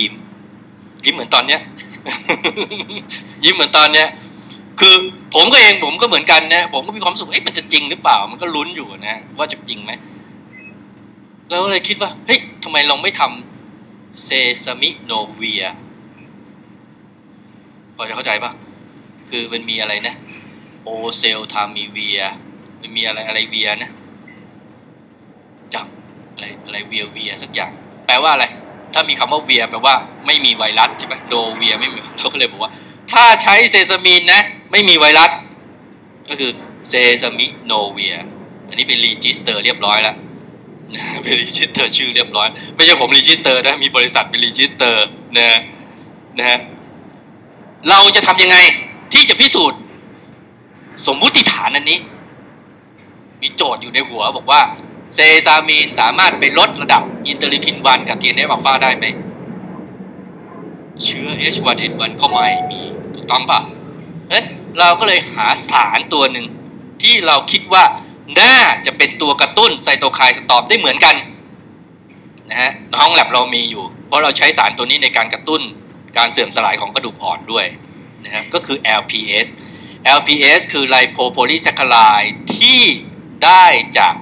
ยิ้ม ยิ้มเหมือนตอนเนี้ย ยิ้มเหมือนตอนเนี้ย คือผมก็เองผมก็เหมือนกันนะผมก็มีความสุขเอ๊ะมันจะจริงหรือเปล่า มันก็ลุ้นอยู่นะว่าจะจริงไหมแล้วเลยคิดว่าเฮ้ยทำไมเราไม่ทำเซซามิโนเวียพอจะเข้าใจปะคือมันมีอะไรนะโอเซลทามีเวียมันมีอะไรอะไรเวียนะจำอะไรอะไรเวียเวียสักอย่าง แปลว่าอะไร ถ้ามีคำว่าเวียแปลว่าไม่มีไวรัสใช่ไหมโนเวียไม่มีเราก็เลยบอกว่า ถ้าใช้เซซามินนะ ไม่มีไวรัส ก็คือเซซามิโนเวียอันนี้เป็นรีจิสเตอร์เรียบร้อยแล้วเป็นรีจิสเตอร์ชื่อเรียบร้อย ไม่ใช่ผมรีจิสเตอร์นะมีบริษัทเป็นรีจิสเตอร์นะนะฮะเราจะทำยังไงที่จะพิสูจน์ สมมุติฐานอันนี้ มีโจทย์อยู่ในหัวบอกว่า เซซามีนสามารถไปลดระดับอินเตอร์ลิคิน1กับ TNF อัลฟาได้ไหม เชื้อ H1N1 ก็ไม่มีถูกต้องปะเอ้เราก็เลยหาสารตัวหนึ่ง ที่เราคิดว่าน่าจะเป็นตัวกระตุ้นไซโตไคน์สตอมได้เหมือนกันนะฮะห้องแลบเรามีอยู่ เพราะเราใช้สารตัวนี้ในการกระตุ้นการเสื่อมสลายของกระดูกอ่อนด้วยนะฮะก็คือ LPS LPS คือไลโพโพลีแซคคารายที่ได้จาก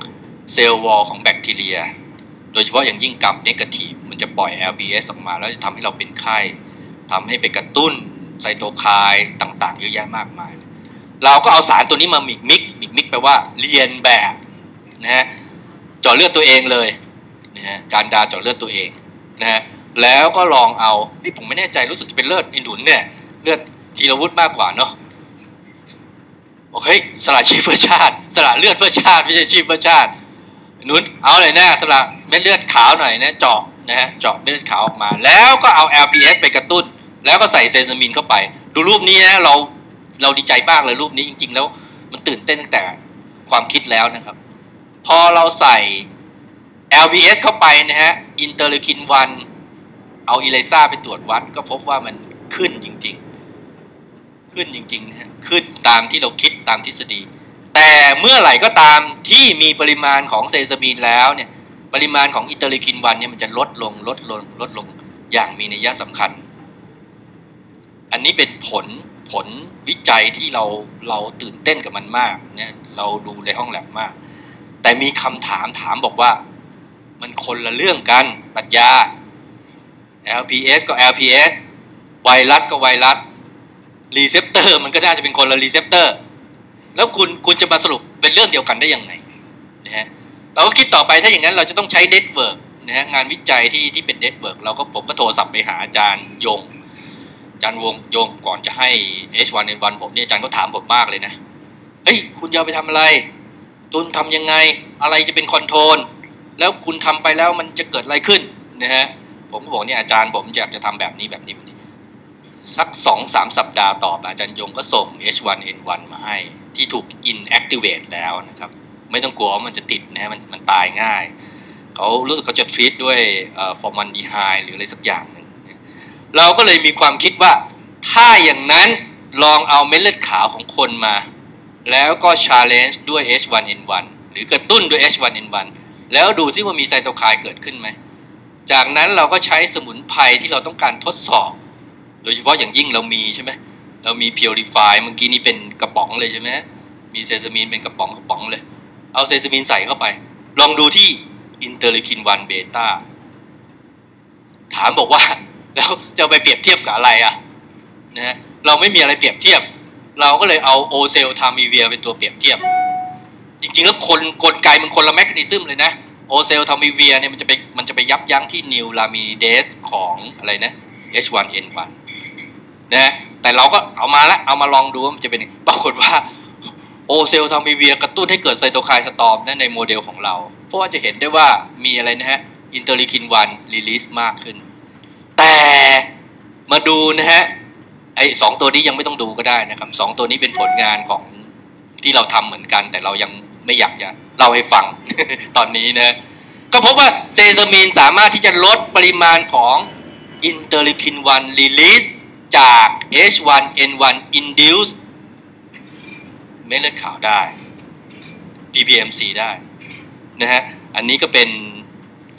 เซลล์วอลของแบคทีเรีย โดยเฉพาะอย่างยิ่งกับเนกาทีฟมันจะปล่อย LPS ออกมาแล้วจะทำให้เราเป็นไข้ทำให้ไปกระตุ้นไซโตไคน์ต่างๆ เยอะแยะมากมาย เราก็เอาสารตัวนี้มามิกมิกมิกมิกแปลว่าเรียนแบบนะฮะเจาะเลือดตัวเองเลยนะฮะการดาเจาะเลือดตัวเองนะฮะแล้วก็ลองเอาผมไม่แน่ใจรู้สึกจะเป็นเลือดอินดุนเนี่ยเลือดทีรวุฒิมากกว่าเนาะโอเคสละชีพเพื่อชาติ สละเลือดเพื่อชาติไม่ใช่ชีพเพื่อชาติ นุนเอาเลยนะสละเม็ดเลือดขาวหน่อยนะเจาะนะฮะเจาะเม็ดเลือดขาวออกมา แล้วก็เอา LPS ไปกระตุ้น แล้วก็ใส่เซนซามินเข้าไป ดูรูปนี้นะเราเราดีใจมากเลยรูปนี้จริง ๆ แล้ว มันตื่นเต้นตั้งแต่ความคิดแล้วนะครับ พอเราใส่ LPS เข้าไปนะฮะอินเตอร์ลคินวันเอาอิเลซ่าไปตรวจวัดก็พบว่ามันขึ้นจริง ๆ ขึ้นจริงๆนะฮะขึ้นตามที่เราคิดตามทฤษฎี แต่เมื่อไหร่ก็ตามที่มีปริมาณของเซซามีนแล้วเนี่ยปริมาณของอิตอร์ลิคินวันเนี่ยมันจะลดลงลดลงลดลงอย่างมีนัยสำคัญ อันนี้เป็นผลผลวิจัยที่เราเราตื่นเต้นกับมันมากเนี่ยเราดูในห้องแลบมาก แต่มีคำถามถามบอกว่า มันคนละเรื่องกันปรัชญา LPS ก็ LPS ไวรัสก็ไวรัสรีเซพเตอร์มันก็น่าจะเป็นคนละรีเซพเตอร์ แล้วคุณคุณจะมาสรุปเป็นเรื่องเดียวกันได้ยังไงนะฮะเราก็คิดต่อไปถ้าอย่างนั้นเราจะต้องใช้เน็ตเวิร์กนะฮะงานวิจัยที่ที่เป็นเน็ตเวิร์กเราก็ผมก็โทรศัพท์ไปหาอาจารย์ยงอาจารย์วงยงก่อนจะให้ H1N1 ผมเนี่ยอาจารย์ก็ถามผมมากเลยนะเฮ้ยคุณจะไปทำอะไร ตุนทำยังไงอะไรจะเป็นคอนโทรลแล้วคุณทำไปแล้วมันจะเกิดอะไรขึ้นนะฮะผมก็บอกเนี่ยอาจารย์ผมอยากจะทำแบบนี้แบบนี้แบบนี้ สักสองสามสัปดาห์ต่อมาอาจารย์ยงก็ส่ง H1N1 มาให้ ที่ถูก inactivate แล้วนะครับ ไม่ต้องกลัวว่ามันจะติดนะฮะมันมันตายง่าย เขารู้สึกเขาจะ treat ด้วยฟอร์มันดีไฮหรืออะไรสักอย่างหนึ่งเราก็เลยมีความคิดว่า ถ้าอย่างนั้นลองเอาเม็ดเลือดขาวของคนมา แล้วก็ challenge ด้วย H1N1 หรือกระตุ้นด้วย H1N1 แล้วดูซิว่ามีไซโตไคน์เกิดขึ้นไหม จากนั้นเราก็ใช้สมุนไพรที่เราต้องการทดสอบ โดยเฉพาะอย่างยิ่งเรามีใช่ไหม เรามีพิวริฟายเมื่อกี้นี้เป็นกระป๋องเลยใช่ไหมมีเซซามีนเป็นกระป๋องกระป๋องเลย เอาเซซามีนใส่เข้าไป ลองดูที่อินเตอร์ลิคิน1เบต้าถามบอกว่า แล้วจะไปเปรียบเทียบกับอะไรอะนะเราไม่มีอะไรเปรียบเทียบ เราก็เลยเอาโอเซลทามีเวียเป็นตัวเปรียบเทียบ จริงๆแล้วคนกลไกมันคนละแมคานิซึมเลยนะโอเซลทามิเวียเนี่ยมันจะไปมันจะไปยับยั้งที่นิวลามิเดสของอะไรนะ H1N1 นะ แต่เราก็เอามาละเอามาลองดูว่ามันจะเป็นปรากฏว่าโอเซลทามิเวียกระตุ้นให้เกิดไซโตไคน์สตอมในโมเดลของเรา เพราะว่าจะเห็นได้ว่ามีอะไรนะฮะอินเตอร์ลีคิน1รีลีสมากขึ้น แต่มาดูนะฮะไอ้สองตัวนี้ยังไม่ต้องดูก็ได้นะครับสองตัวนี้เป็นผลงานของที่เราทำเหมือนกัน แต่เรายังไม่อยากจะเล่าให้ฟังตอนนี้นะก็พบว่าเซซามีนสามารถที่จะลดปริมาณของอินเตอร์ลิคิน1 release จาก H1N1 induce เม็ดเลือดขาวได้ PPMC ได้นะฮะ อันนี้ก็เป็น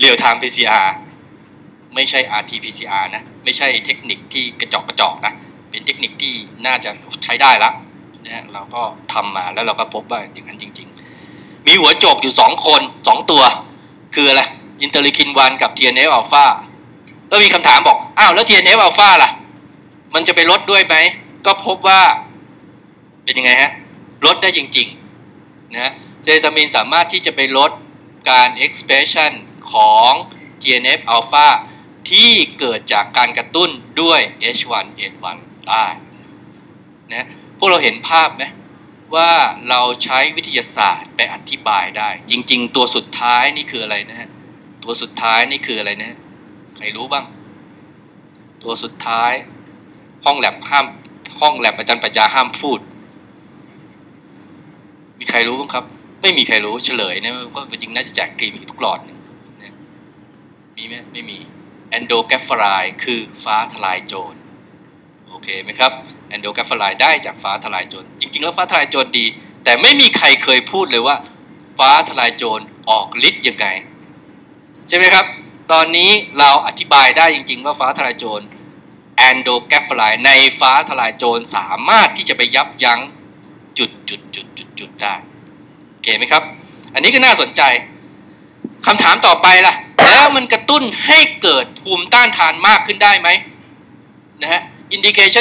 real time PCR ไม่ใช่ RT-PCR นะ ไม่ใช่เทคนิคที่กระจอกกระจอกนะ เป็นเทคนิคที่น่าจะใช้ได้ละนะฮะ เราก็ทำมาแล้วเราก็พบว่าอย่างนั้นจริง ๆ มีหัวโจกอยู่สองคนสองตัว คืออะไรอินเตอร์ลิคินวันกับ TNF อัลฟาก็มีคำถามบอก อ้าวแล้ว TNF อัลฟาล่ะ มันจะไปลดด้วยไหม ก็พบว่าเป็นยังไงฮะ ลดได้จริงๆนะเซซามินสามารถที่จะไปลดการ expression ของ TNF อัลฟาที่เกิดจากการกระตุ้นด้วย H1N1 ได้นะพวกเราเห็นภาพไหมว่าเราใช้วิทยาศาสตร์ไปอธิบายได้ จริง ๆ ตัวสุดท้ายนี่คืออะไรนะฮะ ตัวสุดท้ายนี่คืออะไรนะ ใครรู้บ้าง ตัวสุดท้าย ห้องแลบห้ามห้องแลบอาจารย์ปัญญาห้ามพูด มีใครรู้บ้างครับ ไม่มีใครรู้เฉลยนะก็จริงน่าจะแจกครีมทุกหลอดนะมีไหมไม่มีแอนโดแกฟฟรายคือฟ้าทลายโจรโอเคไหมครับแอนโดแกฟฟรายได้จากฟ้าทลายโจรจริง ๆ แล้วฟ้าทลายโจรดี แต่ไม่มีใครเคยพูดเลยว่า ฟ้าทลายโจรออกฤทธิ์ยังไงใช่ไหมครับ ตอนนี้เราอธิบายได้จริง ๆ ว่าฟ้าทลายโจร แอนโดแกฟลายในฟ้าทลายโจรสามารถที่จะไปยับยั้งจุดจุดจุดจุดจุดได้โอเคไหมครับ อันนี้ก็น่าสนใจคำถามต่อไปล่ะ แล้วมันกระตุ้นให้เกิดภูมิต้านทานมากขึ้นได้ไหมนะฮะอินดิเคชัน